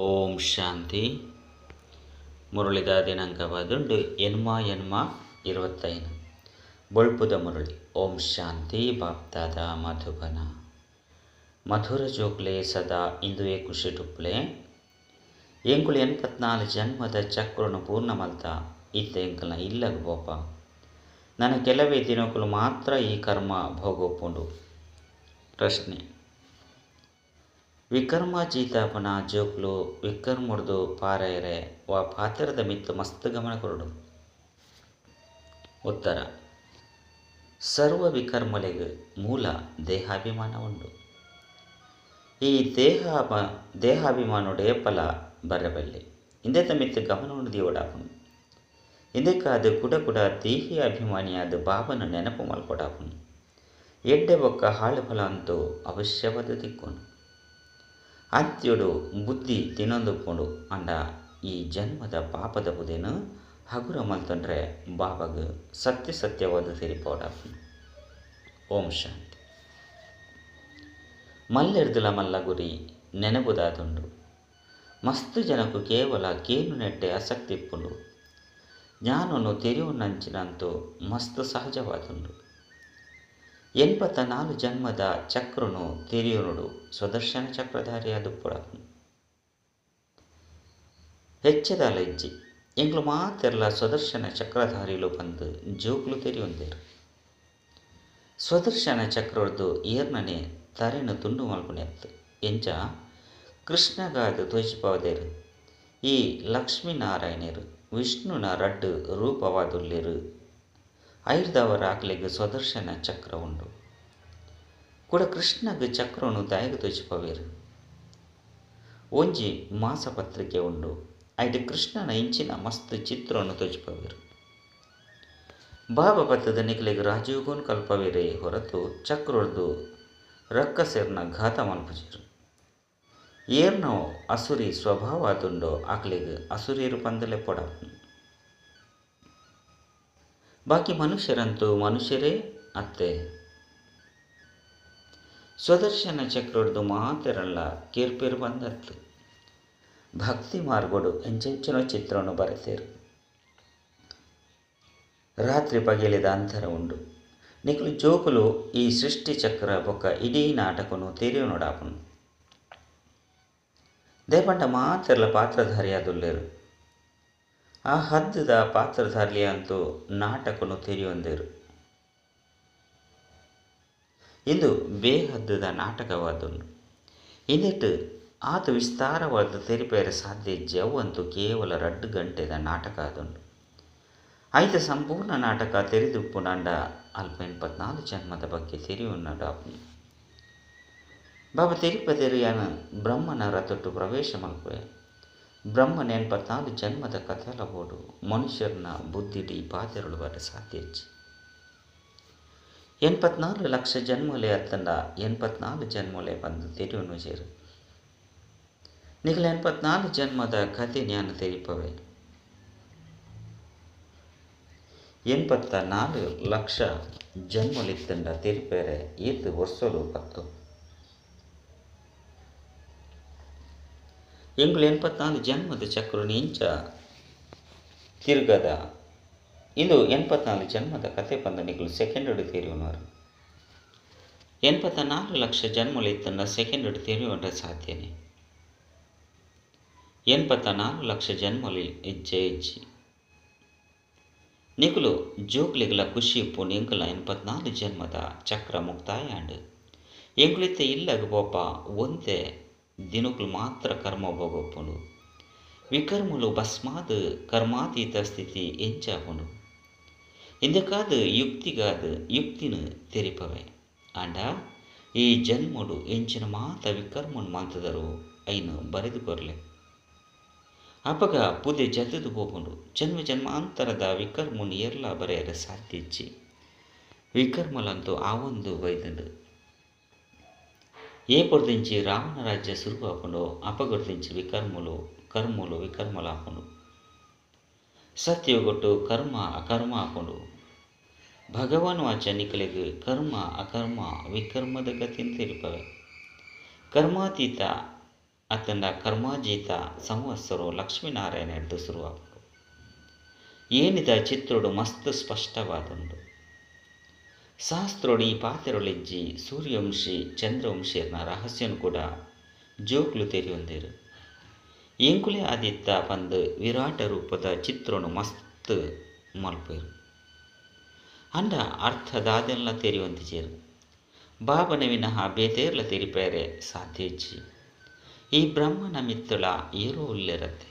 ಓಂ ಶಾಂತಿ. ಮುರುಳಿದ ದಿನಾಂಕವಾದುಂಡು ಎನ್ಮ ಎನ್ಮ ಇರುವತ್ತೈದು. ಬೊಳ್ಪುದ ಮುರುಳಿ, ಓಂ ಶಾಂತಿ, ಬಾಪ್ತಾದ ಮಧುಬನ. ಮಧುರ ಜೋಕ್ಲೆ ಸದಾ ಇಂದುವೇ ಖುಷಿ ಟುಪ್ಲೆ ಎಂಕುಲು ಎನ್ಪತ್ನಾಲ್ ಜನ್ಮದ ಚಕ್ರನು ಪೂರ್ಣ ಮಲ್ತ ಇತ್ತ ಎಂಕಲ್ನ ಇಲ್ಲಗ ಬೋಪ ನನ್ನ ಕೆಲವೇ ದಿನಗಳು ಮಾತ್ರ ಈ ಕರ್ಮ ಭೋಗೋಪುಂಡು ಪ್ರಶ್ನೆ ವಿಕರ್ಮಾಜೀತಾಪನ ಜೋಕ್ಲು ವಿಕರ್ಮುಡ್ದು ಪಾರೈರೆ ವಾ ಪಾತ್ರದ ಮಿತ್ತು ಮಸ್ತ್ ಗಮನ ಕೊರಡು ಉತ್ತರ. ಸರ್ವ ವಿಕರ್ಮಲೆಗೆ ಮೂಲ ದೇಹಾಭಿಮಾನ ಉಂಡು. ಈ ದೇಹ ದೇಹಾಭಿಮಾನೋಡೆ ಫಲ ಬರಬಲ್ಲೆ ಇಂದೆತ ಮಿತ್ತು ಗಮನ ಉಂಡು ದಿವಡಾಪುಂಡು ಇಂದೆಕಾದು ಕುಡ ಕುಡ ದೇಹಿ ಅಭಿಮಾನಿಯಾದ ಬಾಬನ ನೆನಪು ಮಲ್ಕೊಡಾಪುಂಡು ಎಡ್ಡೆ ಬೊಕ್ಕ ಹಾಳು ಫಲ ಅಂತೂ ಅವಶ್ಯವಾದ ದಿಕ್ಕೊಂಡು ಅಂತ್ಯುಡು ಬುದ್ಧಿ ತಿನ್ನೊಂದುಪ್ಪುಂಡು ಅಂಡ, ಈ ಜನ್ಮದ ಪಾಪದ ಬುದೇನು ಹಗುರ ಮಲ್ತಂಡ್ರೆ ಬಾಬಾಗ ಸತ್ಯ ಸತ್ಯವಾದ ತಿರಿಪೋಡಾಪುಂಡು ಓಂ ಶಾಂತಿ. ಮಲ್ಲೆರ್ದುಲ ಮಲ್ಲ ಗುರಿ ನೆನಪುದಾದುಂಡು ಮಸ್ತ್ ಜನಕು ಕೇವಲ ಕೇನು ನೆಟ್ಟೆ ಆಸಕ್ತಿ ಇಪ್ಪುಂಡು. ಜ್ಞಾನವನ್ನು ತೆರೆಯುವ ನಂಚಿನಂತೂ ಮಸ್ತ್ ಸಹಜವಾದುಂಡು ಎನ್ಪತ್ತ ನಾಲ್ಕು ಜನ್ಮದ ಚಕ್ರನು ತಿರಿಯುನುಡು, ಸ್ವದರ್ಶನ ಪುರ. ಹೆಚ್ಚದ ಲಜ್ಜಿ ಎಂಗ್ಲು ಮಾತೆರ್ಲ ಸ್ವದರ್ಶನ ಚಕ್ರಧಾರಿಲು ಬಂದು ಜೋಕ್ಲು ತೆರೆಯೊಂದೇರು. ಸ್ವದರ್ಶನ ಚಕ್ರದ್ದು ಏರ್ನನೆ ತರೆನು ತುಂಡು ಮಲ್ಪುನೆತ್ತು ಎಂಜ ಕೃಷ್ಣಗಾದ ತೋಚಿಪವದೇರು ಈ ಲಕ್ಷ್ಮೀನಾರಾಯಣರು, ವಿಷ್ಣುನ ರಡ್ಡು ರೂಪವಾದುಲ್ಲೆರು. ಐರ್ದವರ ಆಕ್ಲೆಗ್ ಸ್ವದರ್ಶನ ಚಕ್ರ ಉಂಡು ಕೂಡ ಕೃಷ್ಣಗ್ ದಯಗ ತೋಚಿಪವೇರು ಒಂಜಿ ಮಾಸಪತ್ರಿಕೆ ಉಂಡು. ಐಟ್ ಕೃಷ್ಣನ ಇಂಚಿನ ಮಸ್ತ್ ಚಿತ್ರವನ್ನು ತೋಚಿಪವೇರು ಬಾಬಾ ಬತ್ತದ ನಿಕ್ಲೆಗ್ ರಾಜೀವ್ಗೂನ್ ಕಲ್ಪವೇರೆ ಹೊರತು ಚಕ್ರೊಡ್ದು ರಕ್ಕಸೆರ್ನ ಘಾತ ಮಲ್ಪುಜರು ಏರ್ನೋ ಅಸುರಿ ಸ್ವಭಾವ ಅದುಂಡೋ ಆಕ್ಲೆಗ್ ಅಸುರಿಯರು ಪಂದಲೆ ಪೊಡ. ಬಾಕಿ ಮನುಷ್ಯರಂತೂ ಮನುಷ್ಯರೇ ಅತ್ತೆ. ಸ್ವದರ್ಶನ ಚಕ್ರದ್ದು ಮಾತೆರಲ್ಲ ಕೇರ್ಪೇರು ಬಂದತ್ತು ಭಕ್ತಿ ಮಾರ್ಗೋಡು ಎಂಚೆಂಚಿನ ಚಿತ್ರವನ್ನು ಬರೆತೇರು. ರಾತ್ರಿ ಪಗೆಲಿದ ಅಂತರ ಉಂಡು. ನಿಖಲು ಜೋಕುಲು ಈ ಸೃಷ್ಟಿ ಚಕ್ರ ಬೊಕ್ಕ ಇಡೀ ನಾಟಕನು ತೆರೆಯು ನೋಡಾಪನು ದೇಪಂಡ ಮಾತೆರ್ಲ ಪಾತ್ರಧಾರಿಯಾದುಲ್ಲೇರು. ಆ ಹದ್ದದ ಪಾತ್ರಧಾರಿ ಅಂತೂ ನಾಟಕನು ತೆರೆಯೊಂದೇರು. ಇಂದು ಬೇಹದ್ದದ ನಾಟಕವಾದನು ಇನ್ನಿಟ್ಟು ಆತ ವಿಸ್ತಾರವಾದ ತೆರಿಪೇರ ಸಾಧ್ಯ ಜವ್ವಂತೂ ಕೇವಲ ರಡ್ಡು ಗಂಟೆದ ನಾಟಕ ಆದುಂಡು ಐತ ಸಂಪೂರ್ಣ ನಾಟಕ ತೆರೆದುಪ್ಪುನಂಡ ಅಲ್ಪ ಎಂಪತ್ನಾಲ್ಕು ಜನ್ಮದ ಬಗ್ಗೆ ತೆರೆಯುನ್ನಡಾಪು ಬಾಬಾ ತೆರಿಪದೇರು ಯಾನ ಬ್ರಹ್ಮನ ರಥಟ್ಟು ಪ್ರವೇಶ ಮಲ್ಪೆ ಬ್ರಹ್ಮನ ಎನ್ಪತ್ನಾಲ್ಕು ಜನ್ಮದ ಕಥೆಲ ಮನುಷ್ಯರ್ನ ಮನುಷ್ಯರನ್ನ ಬುದ್ಧಿಡಿ ಸಾಧ್ಯ ಎನ್ಪತ್ನಾಲ್ಕು ಲಕ್ಷ ಜನ್ಮಲೆ ಅತ್ತಂಡ ಎನ್ಪತ್ನಾಲ್ಕು ಜನ್ಮಲೆ ಬಂದು ತೆರೆಯುನು ಸೇರು ನಿಖಲ ಎನ್ಪತ್ನಾಲ್ಕು ಜನ್ಮದ ಕಥೆ ಜ್ಞಾನ ತೆರಿಪವೆ. ಎನ್ಪತ್ತ ನಾಲ್ಕು ಲಕ್ಷ ಜನ್ಮಲಿತ್ತಂಡ ತೆರಿಪೇರೆ ಏತು ವರ್ಷಲು ಪತ್ತು ಎಂಗ್ಳು ಎನ್ಪತ್ನಾಲ್ಕು ಜನ್ಮದ ಚಕ್ರನು ಇಂಚ ತಿರ್ಗದ. ಇದು ಎನ್ಪತ್ನಾಲ್ಕು ಜನ್ಮದ ಕತೆ ಬಂದ ನಿಗಳು ಸೆಕೆಂಡ್ ತೆರೆಯುವವರು ಎನ್ಪತ್ತ ನಾಲ್ಕು ಲಕ್ಷ ಜನ್ಮಲಿತ್ತಂಡ ಸೆಕೆಂಡ್ ತೆರೆಯುವಂಥ ಸಾಧ್ಯನೇ. ಎನ್ಪತ್ತ ನಾಲ್ಕು ಲಕ್ಷ ಜನ್ಮಲಿ ಹೆಜ್ಜೆ ಹೆಜ್ಜೆ. ನಿಕುಲು ಜೋಕ್ಲಿಗಲ ಖುಷಿ ಇಪ್ಪುಂಡು ಎಂಕುಲ ಎನ್ಪತ್ನಾಲ್ಕು ಜನ್ಮದ ಚಕ್ರ ಮುಕ್ತಾಯ ಅಂಡು ಎಂಕುಲಿತ್ತೆ ಇಲ್ಲಗ ಪೋಪ ಒಂದೇ ದಿನಕುಲು ಮಾತ್ರ ಕರ್ಮ ಭೋಗೊಪ್ಪುಂಡು. ವಿಕರ್ಮಲು ಭಸ್ಮಾದ್ ಕರ್ಮಾತೀತ ಸ್ಥಿತಿ ಎಂಚಾಪುಂಡು ಎಂದಕ್ಕಾದ ಯುಕ್ತಿಗಾದ ಯುಕ್ತಿನ ತೆರಿಪವೆ. ಅಂಡ ಈ ಜನ್ಮಡು ಎಂಚಿನ ಮಾತ ವಿಕರ್ಮನ್ ಮಾತದರು ಐನು ಬರೆದು ಕೊರಲೆ ಅಪಗ ಪುದೆ ಜತದು ಪೋಪುಂಡು ಜನ್ಮ ಜನ್ಮಾಂತರದ ವಿಕರ್ಮುನ್ ಏರ್ಲ ಬರೆಯಲು ಸಾಧ್ಯಚ್ಚಿ ವಿಕರ್ಮಲಂತೂ ಆವೊಂದು ಬೈದಂಡು ఏ పొడిదించి రావణ రాజ్య సురుపాపుండు అపగొడిదించి వికర్ములు కర్ములు వికర్మలు ఆపుండు ಸತ್ಯಗೊಟ್ಟು ಕರ್ಮ ಅಕರ್ಮ ಆಪುಂಡು ಭಗವಾನ್ ವಾಚ ನಿಕಲಿಗೆ ಕರ್ಮ ಅಕರ್ಮ ವಿಕರ್ಮದ ಗತಿನ ತಿರುಪವೆ ಕರ್ಮಾತೀತ ಅತ್ತಂಡ ಕರ್ಮಾಜೀತ ಸಂವತ್ಸರು ಲಕ್ಷ್ಮೀನಾರಾಯಣ ಹಿಡ್ದು ಶುರುವಾಗುಡು ಏನಿದ ಚಿತ್ರೋಡು ಮಸ್ತ್ ಸ್ಪಷ್ಟವಾದುಂಡು ಈ ಪಾತೆರೊಳಿಜ್ಜಿ ಸೂರ್ಯವಂಶಿ ಚಂದ್ರವಂಶಿಯರ್ನ ರಹಸ್ಯನು ಕೂಡ ಜೋಕ್ಲು ತೆರೆಯೊಂದಿರು. ಎಂಕುಲೆ ಆದಿತ್ತ ಪಂದ್ ವಿರಾಟ ರೂಪದ ಚಿತ್ರನು ಮಸ್ತ್ ಮಲ್ಪೇರು. ಅಂಡ ಅರ್ಥದಾದೆಲ್ಲ ತೆರೆಯೊಂದಿಜೇರು. ಬಾಬನ ವಿನಃ ಬೇತೇರ್ಲ ತೆರಿಪೇರೆ ಸಾಧ್ಯಜ್ಜಿ. ಈ ಬ್ರಹ್ಮನ ಮಿತ್ತುಳ ಏರೋ ಉಲ್ಲೆರತ್ತೆ.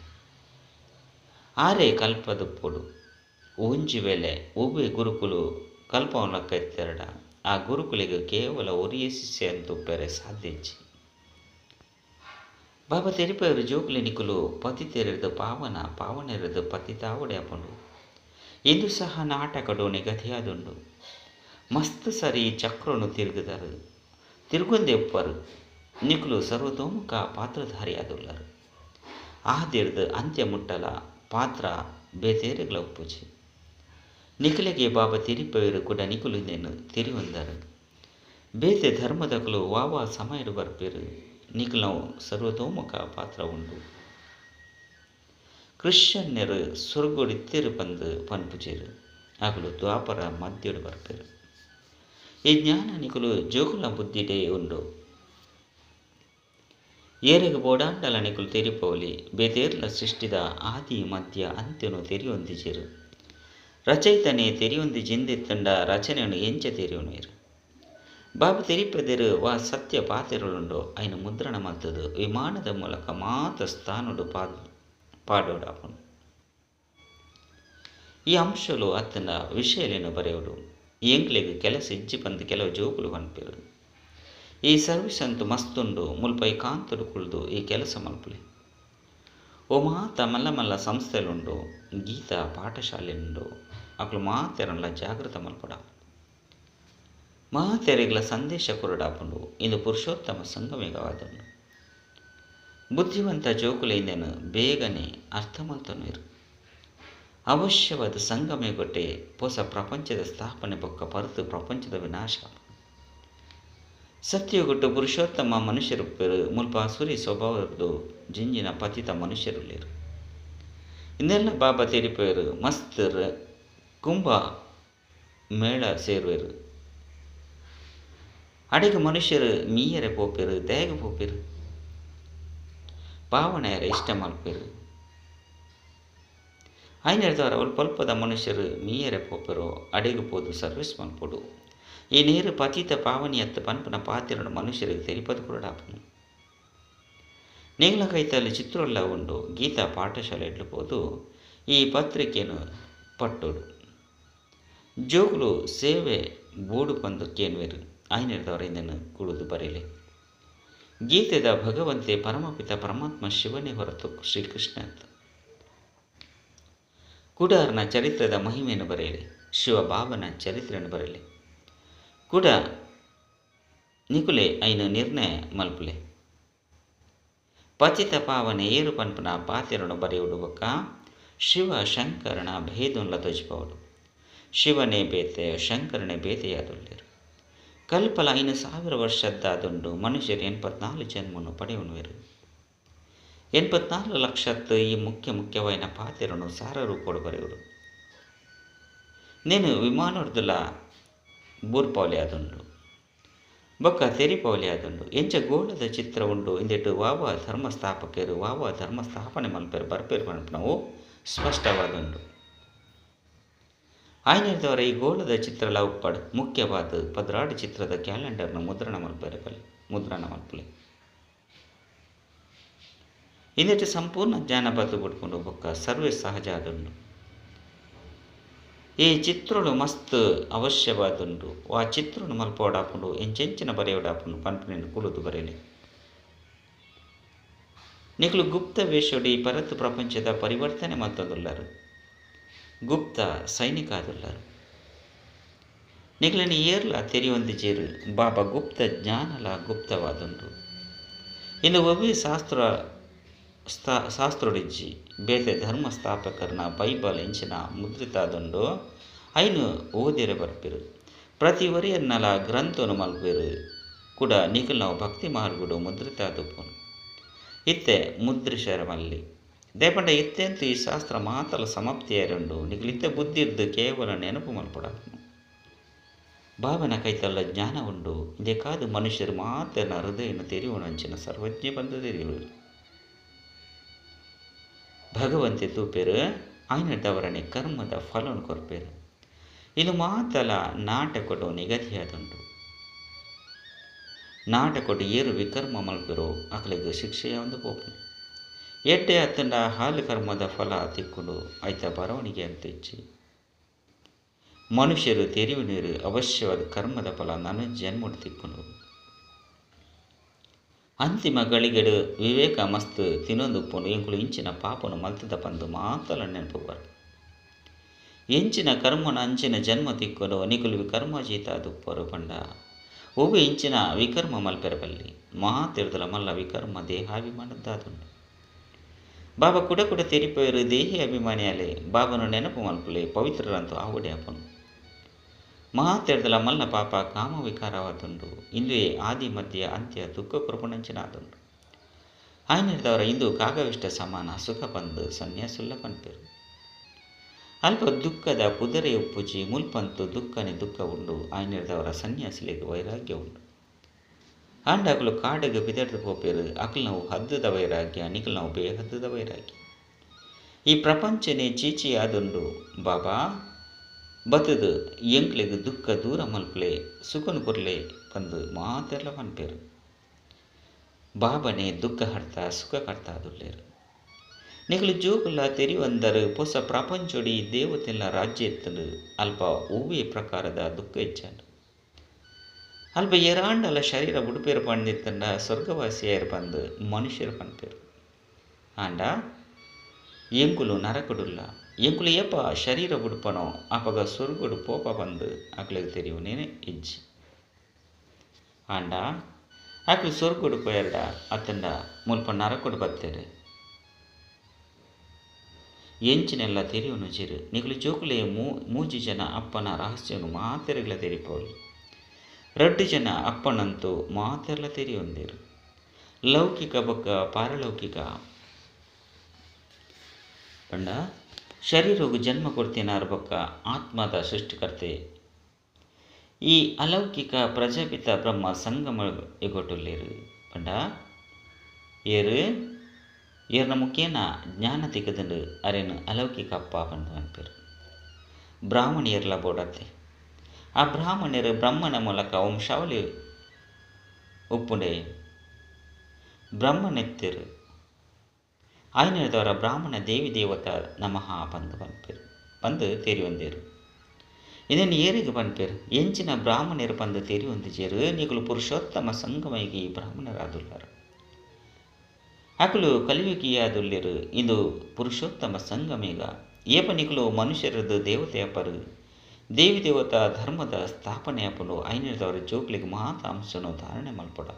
ಆರೆ ಕಲ್ಪದುಪ್ಪುಡು ಒಂಜಿ ವೇಳೆ ಉಬೆ ಗುರುಕುಲು ಕಲ್ಪವನಕ್ಕ ಎತ್ತೆರಡ ಆ ಗುರುಕುಲಿಗೆ ಕೇವಲ ಒರಿಯ ಶಿಷ್ಯ ಅಂತುಪ್ಪೆರೆ ಸಾಧ್ಯಜ್ಜಿ ಬಾಬಾ ತೆರಿಪೇರು ಜೋಕುಲಿ ನಿಕುಲು ಪತಿ ತೆರೆದು ಪಾವನ ಪಾವನೆರೆದು ಪತಿ ತಾವಡೆ ಅಪ್ಪಂಡು ಇಂದು ಸಹ ನಾಟಕಡು ನಿಗದಿಯಾದುಂಡು ಮಸ್ತ್ ಸರಿ ಚಕ್ರನು ತಿರುಗಿದರು ತಿರುಗೊಂದೆ ಉಪ್ಪರು ನಿಕುಲು ಸರ್ವತೋಮುಖ ಪಾತ್ರಧಾರಿಯಾದುಳ್ಳರು ಆದಿರ್ದು ಅಂತ್ಯ ಮುಟ್ಟಲ ಪಾತ್ರ ಬೇತೇರೆಗಳ ಉಪ್ಪುಜಿ ನಿಖಿಲೆಗೆ ಬಾಬಾ ತಿರಿಪೇರು ಕೂಡ ನಿಕುಲಿಂದೇನು ತಿರಿವಂದರು. ಬೇತೆ ಧರ್ಮದಕಲು ವಾವ ಸಮಯಡು ಬರ್ಪೇರು ನಿಖಿಲವು ಸರ್ವತೋಮುಖ ಪಾತ್ರ ಉಂಡು ಕ್ರಿಶ್ಚಿಯನ್ಯರು ಸ್ವರ್ಗೊಡಿತ್ತೇರು ಬಂದು ಪನ್ಪುಜೇರು ಆಗಲು ದ್ವಾಪರ ಮಧ್ಯಡು ಬರ್ಪೇರು. ಈ ಜ್ಞಾನ ನಿಕುಲು ಜೋಕುಲ ಬುದ್ಧಿಡೆ ಉಂಡು. ಏರೆಗೆ ಬೋಡಾಂಡಲ ನಿಕುಲು ತೆರಿಪೋಲಿ ಬೇತೇರ್ಲ ಸೃಷ್ಟಿದ ಆದಿ ಮಧ್ಯ ಅಂತ್ಯನು ತೆರಿಯೊಂದಿಜೇರು. ರಚಯಿತನೇ ತೆರಿಯೊಂದಿ ಜಿಂದೆತ್ತಂಡ ರಚನೆಯನ್ನು ಎಂಚ ತೆರಿಯೋನೇರು ಬಾಬು ತೆರಿಪೆದರು ವಾ ಸತ್ಯ ಪಾತೆರುಳುಂಡು ಐನ ಮುದ್ರಣ ಮಲ್ತದು ವಿಮಾನದ ಮೂಲಕ ಮಾತ ಸ್ಥಾನುಡು ಪಾ ಪಾಡೋಡಾಪನು ಈ ಅಂಶಲು ಅತ್ತನ ವಿಷಯಲೇನು ಬರೆಯೋದು ಎಂಕ್ಲೆಗ್ ಕೆಲಸ ಇಜ್ಜಿ ಬಂದು ಕೆಲವು ಜೋಕುಲು ಪನ್ಪೇರು ಈ ಸರ್ವಿಸ್ ಅಂತೂ ಮಸ್ತುಂಡು ಮುಲ್ಪೈ ಕಾಂತುಡು ಕುಳಿದು ಈ ಕೆಲಸ ಮಲ್ಪುಲೆ. ಓ ಮಾತ ಮಲ್ಲ ಮಲ್ಲ ಸಂಸ್ಥೆಲುಂಡು ಗೀತಾ ಪಾಠಶಾಲೆನುಂಡು ಅಕ್ಲು ಮಾತೆರನ್ಲ ಜಾಗೃತ ಮಲ್ಪಡ ಮಾತೆರೆಗ್ಲ ಸಂದೇಶ ಕೊರಡಾಪುಂಡು ಇಂದು ಪುರುಷೋತ್ತಮ ಸಂಗಮಿಗವಾದನು ಬುದ್ಧಿವಂತ ಜೋಕುಲೆಯಿಂದನು ಬೇಗನೆ ಅರ್ಥ ಮಲ್ತನೀರು ಅವಶ್ಯವಾದ ಸಂಗಮೆಗೊಟ್ಟೆ ಹೊಸ ಪ್ರಪಂಚದ ಸ್ಥಾಪನೆ ಬೊಕ್ಕ ಪರತು ಪ್ರಪಂಚದ ವಿನಾಶ. ಸತ್ಯಗೊಟ್ಟು ಪುರುಷೋತ್ತಮ ಮನುಷ್ಯರು ಮುಲ್ಪ ಸುರಿ ಸ್ವಭಾವದ್ದು ಜಿಂಜಿನ ಪತಿತ ಮನುಷ್ಯರುಳ್ಳೇರು ಇನ್ನೆಲ್ಲ ಬಾಬಾ ತೆರಿಪೇರು ಮಸ್ತ್ ಕುಂಭ ಮೇಳ ಸೇರುವೆರು ಅಡಿಗೆ ಮನುಷ್ಯರು ಮೀಯರೆ ಪೋಪಿರು, ದೇಗ ಪೋಪಿರು. ಪಾವನೆಯರ ಇಷ್ಟ ಮಲ್ಪೇರು. ಐನರ್ದವರ ಅವಳು ಪಲ್ಪದ ಮನುಷ್ಯರು ಮೀಯರೆ ಪೋಪಿರು, ಅಡಿಗೆ ಪೋದು ಸರ್ವಿಸ್ ಮಲ್ಪೊಡು. ಈ ನೀರು ಪತಿತ ಪಾವನಿಯತ್ತ ಪನ್ಪನ ಪಾತಿರನು ಮನುಷ್ಯರಿಗೆ ತೆರಿಪದ ಕುರಡಾಪನು. ನೇಗ್ಲ ಕೈತಲ್ಲಿ ಚಿತ್ರೋಲ್ಲ ಉಂಡು, ಗೀತಾ ಪಾಠಶಾಲೆ ಇಡ್ಲುಬೋದು ಈ ಪತ್ರಿಕೆಯನ್ನು ಪಟ್ಟೋಡು. ಜೋಗುಲು ಸೇವೆ ಬೋಡು ಪಂದು ಕೇನ್ವೇರು. ಐನರ್ದವರಿಂದನು ಕುಳಿದು ಬರೀಲಿ ಗೀತೆದ ಭಗವಂತೆ ಪರಮಪಿತ ಪರಮಾತ್ಮ ಶಿವನೇ ಹೊರತು ಶ್ರೀಕೃಷ್ಣ ಅಂತ ಕುಡಾರ್ನ ಚರಿತ್ರದ ಮಹಿಮೆಯನ್ನು ಬರೆಯಲಿ. ಶಿವಬಾಬನ ಚರಿತ್ರೆಯನ್ನು ಬರೆಯಲಿ. ಕೂಡ ನಿಕುಲೆ ಐನು ನಿರ್ಣಯ ಮಲ್ಪುಲೆ. ಪತಿತ ಪಾವನೆ ಏರು ಪನ್ಪನ ಪಾತಿರನು ಬರೆಯುವುದು ಶಿವ ಶಂಕರನ ಭೇದುನ್ಲ ತೊಜಿಪವಡು ಶಿವನೇ ಬೇತೆಯ ಶಂಕರನೇ ಬೇತೆಯಾದೊಳ್ಳಿರು ಕಲ್ಪಲ ಇನ್ನು ಸಾವಿರ ವರ್ಷದ್ದಾದೊಂಡು ಮನುಷ್ಯರು ಎಂಬತ್ನಾಲ್ಕು ಜನ್ಮನ್ನು ಪಡೆಯುವನು ಇರು. ಎನ್ಪತ್ನಾಲ್ಕು ಲಕ್ಷತ್ತು ಈ ಮುಖ್ಯ ಮುಖ್ಯವಾಯಿನ ಪಾತ್ರರನ್ನು ಸಾರರು ನೀನು ನೇನು ವಿಮಾನೋರ್ದುಲ ಬೂರ್ಪೌಲಿ ಆದುಂಡು ಬೊಕ್ಕ ತೆರಿಪೌಲಿ ಆದುಂಡು ಎಂಚ ಗೋಳದ ಚಿತ್ರ ಉಂಡು ಇಂದಿಟ್ಟು ವಾವ ಧರ್ಮಸ್ಥಾಪಕರು, ವಾವ ಧರ್ಮಸ್ಥಾಪನೆ ಮಲ್ಪರು ಬರ್ಪೇರು ಮಲ್ಪನವು ಸ್ಪಷ್ಟವಾದುಂಡು. ಆಯ್ನಿರ್ದವರ ಈ ಗೋಳದ ಚಿತ್ರಲ ಪಡ್ ಮುಖ್ಯವಾದ ಪದ್ರಾಡು ಚಿತ್ರದ ಕ್ಯಾಲೆಂಡರ್ನ ಮುದ್ರಣ ಮಲ್ಪೇರು ಮುದ್ರಣ ಮಲ್ಪಲೆ. ಇಂದೆಟ್ಟು ಸಂಪೂರ್ಣ ಜ್ಞಾನ ಬದು ಬಿಟ್ಕೊಂಡು ಬೊಕ್ಕ ಸರ್ವೇ ಸಹಜ ಆದುಂಡು ಈ ಚಿತ್ರಗಳು ಮಸ್ತ್ ಅವಶ್ಯವಾದುಂಡು ಆ ಚಿತ್ರನು ಮಲ್ಪೋಡಾಪುಂಡು, ಎಂಚೆಂಚಿನ ಬರೆಯೋಡಾಪುಂಡು ಪಂಪಿನಿಂದ ಕುಳಿದು ಬರೆಯಲಿ ನಿಖಲು ಗುಪ್ತ ವೇಷಡಿ ಪರತ್ ಪ್ರಪಂಚದ ಪರಿವರ್ತನೆ ಮತ್ತೊಂದುಳ್ಳರು ಗುಪ್ತ ಸೈನಿಕ ಆದುಳ್ಳರು ನಿಖಲನಿ ಏರ್ಲ ತೆರೆಯೊಂದಿಜೇರು ಬಾಬಾ ಗುಪ್ತ ಜ್ಞಾನಲ ಗುಪ್ತವಾದುಂಡು ಇನ್ನು ಒಬ್ಬ ಶಾಸ್ತ್ರ ಸ್ಥಾ ಶಾಸ್ತ್ರೊಡಿಜ್ಜಿ, ಬೇತೆ ಧರ್ಮ ಸ್ಥಾಪಕರನ ಬೈಬಲ್ ಇಂಚಿನ ಮುದ್ರಿತಾದುಂಡು ಐನು ಓದಿರೆ ಬರ್ಪಿರು. ಪ್ರತಿ ವರಿಯನ್ನಲ ಗ್ರಂಥನು ಮಲ್ಪಿರು, ಕೂಡ ನಿಖಲ್ ನಾವು ಭಕ್ತಿ ಮಾರ್ಗುಡು ಮುದ್ರಿತಾದುಪ್ಪುನು. ಇತ್ತೆ ಮುದ್ರಿಸರ ಮಲ್ಲಿ ದೇಪಂಡ ಇತ್ತೆಂತು ಈ ಶಾಸ್ತ್ರ ಮಾತಲ ಸಮಾಪ್ತಿಯಾರಂಡು ನಿಖಲು ಇತ್ತೆ ಬುದ್ಧಿ ಇದ್ದು ಕೇವಲ ನೆನಪು ಭಾವನ ಕೈತಲ್ಲ ಜ್ಞಾನ ಉಂಡು ಇದೇ ಕಾದು ಮನುಷ್ಯರು ಮಾತನ ಹೃದಯನ ತೆರಿವಣಂಚಿನ ಸರ್ವಜ್ಞ ಬಂದು ತೆರೆಯುವರು ಭಗವಂತೆ ತೂಪೇರು, ಆಯ್ನದವರನೆ ಕರ್ಮದ ಫಲವನ್ನು ಕೊರ್ಪೇರು. ಇದು ಮಾತಲ ನಾಟಕೊಡು ನಿಗದಿಯಾದುಂಡು ನಾಟಕೊಡು ಏರು ವಿಕರ್ಮ ಮಲ್ಪಿರೋ ಅಕಲಿಗೆ ಶಿಕ್ಷೆಯ ಒಂದು ಪೋಪು ಎಡ್ಡೆ ಅತ್ತಂಡ ಹಾಲು ಕರ್ಮದ ಫಲ ತಿಕ್ಕೊಂಡು ಆಯ್ತ ಬರವಣಿಗೆ ಹೆಚ್ಚಿ. ಮನುಷ್ಯರು ತೆರಿವು ನೀರು ಅವಶ್ಯವಾದ ಕರ್ಮದ ಫಲ ನನ್ನ ಜನ್ಮ ತಿಕ್ಕೊಂಡು ಅಂತಿಮ ಗಳಿಗೆಡು ವಿವೇಕ ಮಸ್ತ್ ತಿನ್ನೊಂದುಪ್ಪುಂಡು ಎಂಕುಲು ಇಂಚಿನ ಪಾಪನು ಮಲ್ತದ ಪಂದು ಮಾತಲ ನೆನಪು ಬರ ಇಂಚಿನ ಕರ್ಮನ ಅಂಚಿನ ಜನ್ಮ ತಿಕ್ಕೊಂಡು ನಿಕುಲು ವಿಕರ್ಮಜೀತ ದುಪ್ಪರು ಪಂಡ. ಒಬ್ಬ ಇಂಚಿನ ವಿಕರ್ಮ ಮಲ್ಪೆರಬಲ್ಲಿ ಮಾತಿರ್ದಲ ಮಲ್ಲ ವಿಕರ್ಮ ದೇಹಾಭಿಮಾನದ್ದಾದುಂಡು. ಬಾಬಾ ಕುಡ ಕುಡ ತೆರಿಪೋಯರು ದೇಹಿ ಅಭಿಮಾನಿಯಾಲೆ. ಬಾಬನು ನೆನಪು ಮಲ್ಪುಲೆ ಪವಿತ್ರರಂತೂ ಆವುಡೆ ಅಪ್ಪನು ಮಹಾತೆರ್ದಲ ಮಲ್ಲ ಪಾಪ ಕಾಮ ವಿಕಾರವಾದುಂಡು ಇಂದುವೆ ಆದಿ ಮಧ್ಯ ಅಂತ್ಯ ದುಃಖ ಕೃಪಣಂಚಿನಾದುಂಡು ಆಯ್ನಿರ್ದವರ ಇಂದು ಕಾಗವಿಷ್ಟ ಸಮಾನ ಸುಖ ಬಂದು ಸನ್ಯಾಸುಲ್ಲ ಪನ್ಪೇರು ಅಲ್ಪ ದುಃಖದ ಪುದರೆ ಉಪ್ಪುಜಿ ಮುಲ್ಪಂತು ದುಃಖನೆ ದುಃಖ ಉಂಡು ಆಯ್ನಿರ್ದವರ ಸನ್ಯಾಸಿಲಿಗೆ ವೈರಾಗ್ಯ ಉಂಡು ಆಂಡಾಕಲು ಕಾಡಿಗೆ ಬಿದರ್ದು ಪೋಪೇರು ಅಕಲ್ ನಾವು ಹದ್ದದ ವೈರಾಗ್ಯ ನಿಕಲ್ ನಾವು ಬೇಹದ್ದದ ವೈರಾಗ್ಯ. ಈ ಪ್ರಪಂಚನೆ ಚೀಚಿ ಆದುಂಡು ಬಾಬಾ! ಬತ್ತದು ಎಂಕ್ಲೆಗ್ ದುಃಖ ದೂರ ಮಲ್ಪಲೆ, ಸುಖನು ಕೊರ್ಲೆ ಬಂದು ಮಾತೆಲ್ಲ ಮನ್ಪೇರು ಬಾಬನೆ ದುಃಖ ಹಡ್ತ ಸುಖ ಕಡ್ತಾ ದುಲ್ಲೇರು. ನಿಗಲು ಜೋಗುಲ್ಲ ತೆರಿವಂದರು ಹೊಸ ಪ್ರಪಂಚೊಡಿ ದೇವತೆಲ್ಲ ರಾಜ್ಯ ಎತ್ತಲು ಅಲ್ಪ ಹೂವೇ ಪ್ರಕಾರದ ದುಃಖ ಹೆಚ್ಚಾಂಡು. ಅಲ್ಪ ಎರಾಂಡಲ ಶರೀರ ಬುಡುಪೇರು ಪಂಡಿತ್ತಂಡ ಸ್ವರ್ಗವಾಸಿಯರು ಬಂದು ಮನುಷ್ಯರು ಪನ್ಪೇರು ಆಂಡ ಎಂಕುಲು ನರಕಡುಲ್ಲ ಎಂಕುಲು ಏಪ ಶರೀರ ಬುಡುಪನೋ ಅಪಗ ಸ್ವರ್ಗಡು ಪೋಪ ಬಂದು ಅಕ್ಲಿಗೆ ತೆರಿವು ನೇನೆ ಇಜ್ಜಿ ಆಂಡ ಅಕ್ಲು ಸ್ವರ್ಗಡು ಪೋಯರ್ಡ ಅತ್ತಂಡ ಮುಲ್ಪ ನರಕಡು ಬತ್ತೇರು ಎಂಚಿನೆಲ್ಲ ತೆರಿಯುನು ಜಿರು ನಿಗಲು ಜೋಕುಲೆ ಮೂ ಮೂಜಿ ಜನ ಅಪ್ಪನ ರಹಸ್ಯನು ಮಾತೆರಗ್ಲ ತೆರಿಪೋಲಿ ರಡ್ಡು ಜನ ಅಪ್ಪನಂತೂ ಮಾತೆರ್ಲ ತೆರೆಯೊಂದಿರು. ಲೌಕಿಕ ಬೊಕ್ಕ ಪಾರಲೌಕಿಕ. ಪಂಡ, ಶರೀರವು ಜನ್ಮ ಕೊಡ್ತೀನಾರ ಬೊಕ್ಕ ಆತ್ಮದ ಸೃಷ್ಟಿಕರ್ತೆ. ಈ ಅಲೌಕಿಕ ಪ್ರಜಾಪಿತ ಬ್ರಹ್ಮ ಸಂಗಮ ಎಗೊಟ್ಟುಲ್ಲೇರು ಪಂಡ, ಏರು, ಏರ್ನ ಮುಖೇನ ಜ್ಞಾನ ತಿಕ್ಕದಂಡು ಅರೇನು ಅಲೌಕಿಕ ಅಪ್ಪ ಬಂದು ಅನ್ಪೇರು ಬ್ರಾಹ್ಮಣಿಯರ್ಲ ಬೋಡತ್ತೆ. ಆ ಬ್ರಾಹ್ಮಣರು ಬ್ರಹ್ಮನ ಮೂಲಕ ವಂಶಾವಳಿ ಉಪ್ಪುಂಡೆ ಬ್ರಹ್ಮನೆತ್ತಿರು. ಆಯ್ನದವರ ಬ್ರಾಹ್ಮಣ ದೇವಿ ದೇವತ ನಮಃ ಬಂದು ಪನ್ಪೇರು ಬಂದು ತೇರಿ ಒಂದೇರು ಇದನ್ನು ಏರಿಗೆ ಪನ್ಪೇರು ಎಂಚಿನ ಬ್ರಾಹ್ಮಣರು ಬಂದು ತೆರಿ ಹೊಂದಿಜೇರು ನಿಗುಲು ಪುರುಷೋತ್ತಮ ಸಂಗಮೈಗೆ ಬ್ರಾಹ್ಮಣರಾದುಲ್ಲಾರು. ಅಕಲು ಕಲಿಯುಗಿಯಾದುಲ್ಲಿರು. ಇದು ಪುರುಷೋತ್ತಮ ಸಂಗಮಿಗ. ಏಪ ನಿಕಲು ದೇವತೆಯ ಅಪ್ಪರು ದೇವಿ ದೇವತಾ ಧರ್ಮದ ಸ್ಥಾಪನೆ ಅಪ್ಪನು ಐನದವರ ಜೋಕ್ಲಿಗೆ ಮಾತ ಅಂಶನು ಧಾರಣೆ ಮಲ್ಪಡ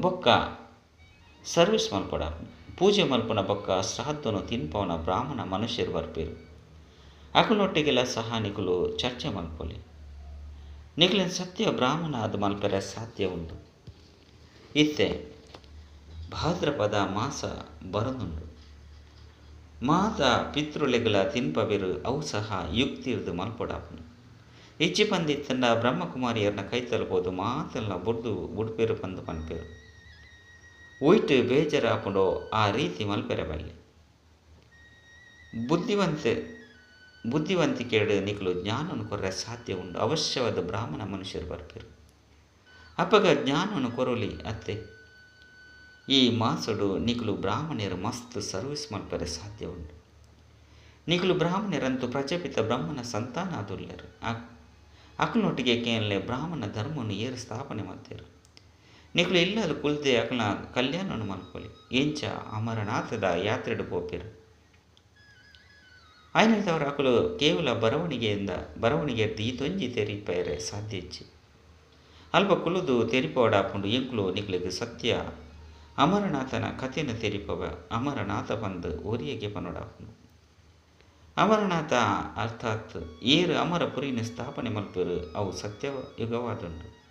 ಬೊಕ್ಕ ಸರ್ವಿಸ್ ಮಲ್ಪಡ ಪೂಜೆ ಮಲ್ಪನ ಬೊಕ್ಕ ಶ್ರಾದ್ದನು ತಿನ್ಪವನ ಬ್ರಾಹ್ಮಣ ಮನುಷ್ಯರು ಬರ್ಪೇರು. ಅಕಲೊಟ್ಟಿಗೆಲ್ಲ ಸಹ ನಿಕುಲು ಚರ್ಚೆ ಮಲ್ಪೊಲಿ ನಿಖಲಿನ ಸತ್ಯ ಬ್ರಾಹ್ಮಣ ಅದು ಮಲ್ಪರೆ ಸಾಧ್ಯ ಉಂಟು. ಇತ್ತೆ ಭಾದ್ರಪದ ಮಾಸ ಬರದುಂಡು ಮಾತ ಪಿತೃಲೆಗಲ ತಿನ್ಪವೆರು ಅವು ಸಹ ಯುಕ್ತಿರ್ದು ಮಲ್ಪೊಡಾಪನು. ಇಚ್ಚಿ ಪಂದಿತ್ತಂಡ ಬ್ರಹ್ಮಕುಮಾರಿಯರನ್ನ ಕೈ ತಲುಪೋದು ಮಾತೆಲ್ಲ ಬುಡ್ದು ಬುಡ್ಪೇರು ಪಂದು ಪನ್ಪೇರು ಒಯ್ಟು ಬೇಜಾರಾಪುಂಡೋ ಆ ರೀತಿ ಮಲ್ಪೆರೆ ಬಲ್ಲಿ ಬುದ್ಧಿವಂತೆ ಬುದ್ಧಿವಂತಿಕೆಡು ನಿಕಲು ಜ್ಞಾನವನ್ನು ಕೊರ್ರೆ ಸಾಧ್ಯ ಉಂಡು. ಅವಶ್ಯವಾದ ಬ್ರಾಹ್ಮಣ ಮನುಷ್ಯರು ಬರ್ಪೇರು. ಅಪಗ ಜ್ಞಾನವನ್ನು ಕೊರಲಿ ಅತ್ತೆ. ಈ ಮಾಸಡು ನಿಖಲು ಬ್ರಾಹ್ಮಣರು ಮಸ್ತ್ ಸರ್ವಿಸ್ ಮಲ್ಪರೆ ಸಾಧ್ಯ ಉಂಟು. ನಿಖಲು ಬ್ರಾಹ್ಮಣರಂತೂ ಪ್ರಜಾಪಿತ ಸಂತಾನ ಅದುಲ್ಲರು ಅಕಲನೊಟ್ಟಿಗೆ ಕೇಳಲೆ ಬ್ರಾಹ್ಮಣ ಧರ್ಮವನ್ನು ಏರು ಸ್ಥಾಪನೆ ಮಾಡ್ತಾರೆ. ನಿಖಲು ಇಲ್ಲಲು ಕುಲ್ದೆ ಅಕಲ ಕಲ್ಯಾಣವನ್ನು ಮಲ್ಕೊಳ್ಳಿ ಎಂಚ ಅಮರನಾಥದ ಯಾತ್ರೆಡು ಪೋಪಿರು. ಆಯ್ನದವರು ಅಕಲು ಕೇವಲ ಬರವಣಿಗೆಯಿಂದ ಬರವಣಿಗೆ ಈ ತೊಂಜಿ ತೆರಿಪೇರೆ ಸಾಧ್ಯ ಅಲ್ಪ ಕುಲುದು ತೆರಿಪೋಡಾಪುಂಡು ಎಂಕುಲು ನಿಖಲಿಗೆ ಸತ್ಯ ಅಮರನಾಥನ ಕಥೆನ ತೆರಿಪವ ಅಮರನಾಥ ಬಂದು ಓರಿಯಗೆ ಪನೋಡಾಪುಂಡು ಅಮರನಾಥ ಅರ್ಥಾತ್ ಏರು ಅಮರಪುರಿನ ಸ್ಥಾಪನೆ ಮಲ್ಪರು ಅವು ಸತ್ಯ ಯುಗವಾದುಂಡು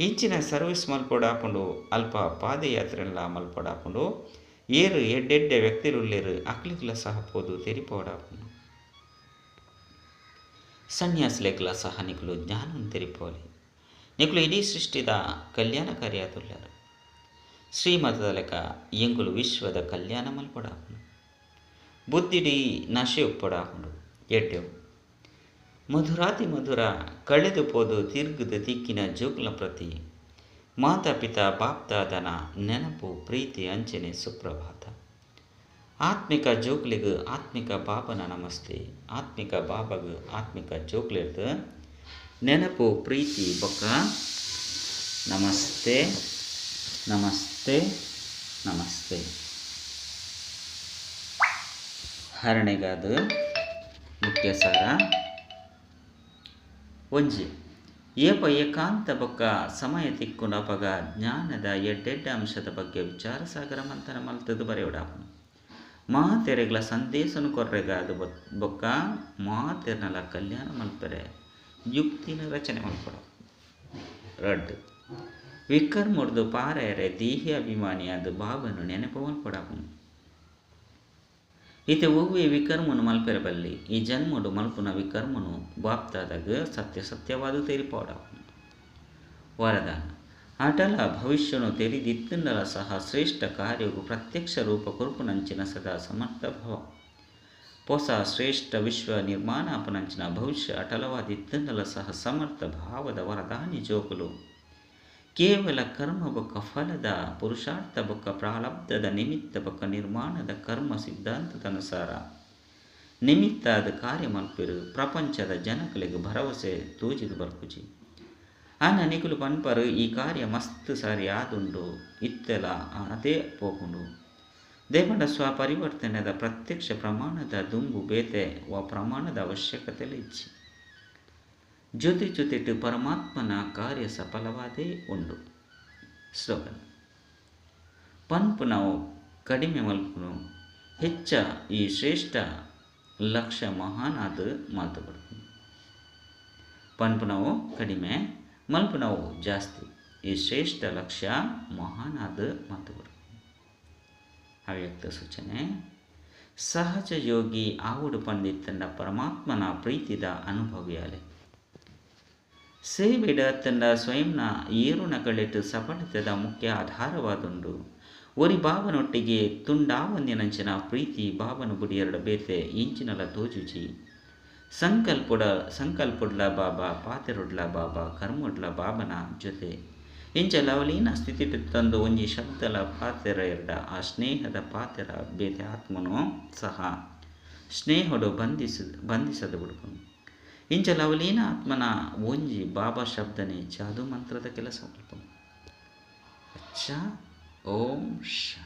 ಇಂಚಿನ ಸರ್ವಿಸ್ ಮಲ್ಪೊಡಾಪುಂಡು, ಅಲ್ಪ ಪಾದಯಾತ್ರೆಲ್ಲ ಮಲ್ಪೊಡಾಪುಂಡು, ಏರು ಎಡ್ಡೆಡ್ಡೆ ವ್ಯಕ್ತಿರುಳ್ಳೇರು ಅಕ್ಲಿಕ್ಲ ಸಹ ಪೋದು ತೆರಿಪೋಡಾಪುಂಡು. ಸನ್ಯಾಸಿಲೆಗ್ಲ ಸಹ ನಿಕುಲು ಜ್ಞಾನನ್ ತೆರಿಪೋಲಿ. ನಿಕ್ಲು ಇಡೀ ಸೃಷ್ಟಿದ ಕಲ್ಯಾಣಕಾರಿಯಾದುಲ್ಲಾರು ಶ್ರೀಮತದ ಲೆಕ್ಕ ಎಂಗುಲು ವಿಶ್ವದ ಕಲ್ಯಾಣ ಮಲ್ಪೊಡಾಪುಂಡು ಬುದ್ಧಿಡಿ ನಶೆ ಉಪ್ಪೊಡಾಪುಂಡು ಎಡ್ಡೆವು ಮಧುರಾತಿ ಮಧುರ, ಕಳೆದು ಪೋದು ತಿರ್ಗದ ತಿಕ್ಕಿನ ಜೋಗ್ಲ ಪ್ರತಿ. ಮಾತಾಪಿತ ಬಾಪ್ತಾದನ ನೆನಪು, ಪ್ರೀತಿ ಅಂಚನೆ ಸುಪ್ರಭಾತ. ಆತ್ಮಿಕ ಜೋಗ್ಲಿಗ ಆತ್ಮಿಕ ಬಾಬನ ನಮಸ್ತೆ. ಆತ್ಮಿಕ ಬಾಬಗ ಆತ್ಮಿಕ ಜೋಕ್ಲಿರ್ದು ನೆನಪು, ಪ್ರೀತಿ, ಬೊಕ್ಕ. ನಮಸ್ತೆ. ನಮಸ್ತೆ. ನಮಸ್ತೆ ಹರಣೆಗಾದ ಮುಖ್ಯ ಸಾರ ಒಂಜಿ, ಏಪ ಏಕಾಂತ ಬೊಕ್ಕ ಸಮಯ ತಿಕ್ಕುಂಡಪಗ ಜ್ಞಾನದ ಎಡ್ಡೆಡ್ಡ ಅಂಶದ ಬಗ್ಗೆ ವಿಚಾರ ಸಾಗರ ಮಂಥನ ಮಲ್ತದು ಬರೆಯೋಡಾಪುನು ಮಾತೆರೆಗ್ಲ ಸಂದೇಶನು ಕೊರ್ರೆಗಾದ ಬೊಕ್ಕ ಮಾತೆರ್ನಲ ಕಲ್ಯಾಣ ಮಲ್ಪರೆ, ಯುಕ್ತಿನ ರಚನೆ ಮಲ್ಪಡ ರಡ್ ಪಾರೆಯರೆ ದೇಹಿ ಅಭಿಮಾನಿಯಾದ ಬಾಬನು ನೆನಪವನ್ನು ಕೊಡಬು ಈತೆ ಹೋಗುವ ವಿಕರ್ಮನು ಮಲ್ಪೆರೆ ಬಲ್ಲಿ ಈ ಜನ್ಮಡು ಮಲ್ಪುನ ವಿಕರ್ಮನು ಬಾಪ್ತಾದಾಗ ಸತ್ಯ ಸತ್ಯವಾದ ತೆರಿಪಾಡ ವರದ ಅಟಲ ಭವಿಷ್ಯನು ತೆರಿದಿತ್ತಂಡಲ ಸಹ ಶ್ರೇಷ್ಠ ಕಾರ್ಯವು ಪ್ರತ್ಯಕ್ಷ ರೂಪ ಕುರುಪುನಂಚಿನ ಸದಾ ಸಮರ್ಥ ಭವ. ಹೊಸ ಶ್ರೇಷ್ಠ ವಿಶ್ವ ನಿರ್ಮಾಣ ಅಪನಂಚಿನ ಭವಿಷ್ಯ ಅಟಲವಾದಿತ್ತಂಡಲ ಸಹ ಸಮರ್ಥ ಭಾವದ ವರದಾನಿ ಜೋಕುಲು. ಕೇವಲ ಕರ್ಮ ಬೊಕ್ಕ ಫಲದ, ಪುರುಷಾರ್ಥ ಬೊಕ್ಕ ಪ್ರಾರಬ್ಧದ ನಿಮಿತ್ತ ಬೊಕ್ಕ ನಿರ್ಮಾಣದ ಕರ್ಮ ಸಿದ್ಧಾಂತದ ಅನುಸಾರ. ನಿಮಿತ್ತಾದ ಕಾರ್ಯ ಮಲ್ಪಿರು, ಪ್ರಪಂಚದ ಜನಗಳಿಗೆ ಭರವಸೆ ತೂಜಿದು ಬರ್ಕುಜಿ. ಆ ನಿಗುಲು ಪನ್ಪರು ಈ ಕಾರ್ಯ ಮಸ್ತ್ ಸಾರಿ ಆದುಂಡು, ಇತ್ತಲ ಅದೇ ಪೋಕುಂಡು ದೇವಂಡ ಸ್ವಪರಿವರ್ತನೆದ ಪ್ರತ್ಯಕ್ಷ ಪ್ರಮಾಣದ ದುಂಬು ಬೇತೆ, ವ ಪ್ರಮಾಣದ ಅವಶ್ಯಕತೆ ಇಚ್ಚಿ ಜೊತೆ ಜೊತೆಟ್ಟು ಪರಮಾತ್ಮನ ಕಾರ್ಯ ಸಫಲವಾದೇ ಉಂಡು ಸ್ಲೋಗನ್ ಪನ್ಪು ನಾವು ಕಡಿಮೆ ಮಲ್ಪನು. ಹೆಚ್ಚ ಈ ಶ್ರೇಷ್ಠ ಲಕ್ಷ್ಯ ಮಹಾನಾದ ಮಾತುಗಳು ಪನ್ಪು ನಾವು ಕಡಿಮೆ, ಮಲ್ಪು ನಾವು ಜಾಸ್ತಿ. ಈ ಶ್ರೇಷ್ಠ ಲಕ್ಷ್ಯ ಮಹಾನಾದ ಮಾತುಗಳು ಅವ್ಯಕ್ತ ಸೂಚನೆ. ಸಹಜ ಯೋಗಿ ಆವುಡು ಪಂಡಿತಂಡ ಪರಮಾತ್ಮನ ಪ್ರೀತಿದ ಅನುಭವಿಯಾಲೆ. ಸೇವೆಡ ತನ್ನ ಸ್ವಯಂನ ಏರುನ ಸಫಲತದ ಮುಖ್ಯ ಆಧಾರವಾದುಂಡು ಒರಿ ಬಾಬನೊಟ್ಟಿಗೆ ತುಂಡಾವಂದಿನಂಚಿನ ಪ್ರೀತಿ ಬಾಬನ ಬುಡಿಯರಡ ಬೇತೆ ಇಂಚಿನಲ ತೋಜುಜಿ ಸಂಕಲ್ಪುಡ, ಸಂಕಲ್ಪುಡ್ಲ ಬಾಬಾ, ಪಾತೆರುಡ್ಲ ಬಾಬಾ, ಕರ್ಮುಡ್ಲ ಬಾಬನ ಜೊತೆ. ಇಂಚ ಲವಲೀನ ಸ್ಥಿತಿ ತಂದು ಒಂಜಿ ಶಬ್ದಲ ಪಾತೆರ ಎರಡ ಆ ಸ್ನೇಹದ ಪಾತೆರ ಬೇತೆ ಆತ್ಮನು ಸಹ ಸ್ನೇಹಡು ಬಂಧಿಸ ಬಂಧಿಸದು ಬಿಡ್ಕೊಂಡು ಇಂಚ ಲವಲೀನ ಆತ್ಮನ ಒಂಜಿ ಬಾಬಾ ಶಬ್ದನೆ ಜಾದು ಮಂತ್ರದ ಕೆಲಸ ಮಲ್ಪನು ಅಚ್ಚ ಓಂ ಶಾ.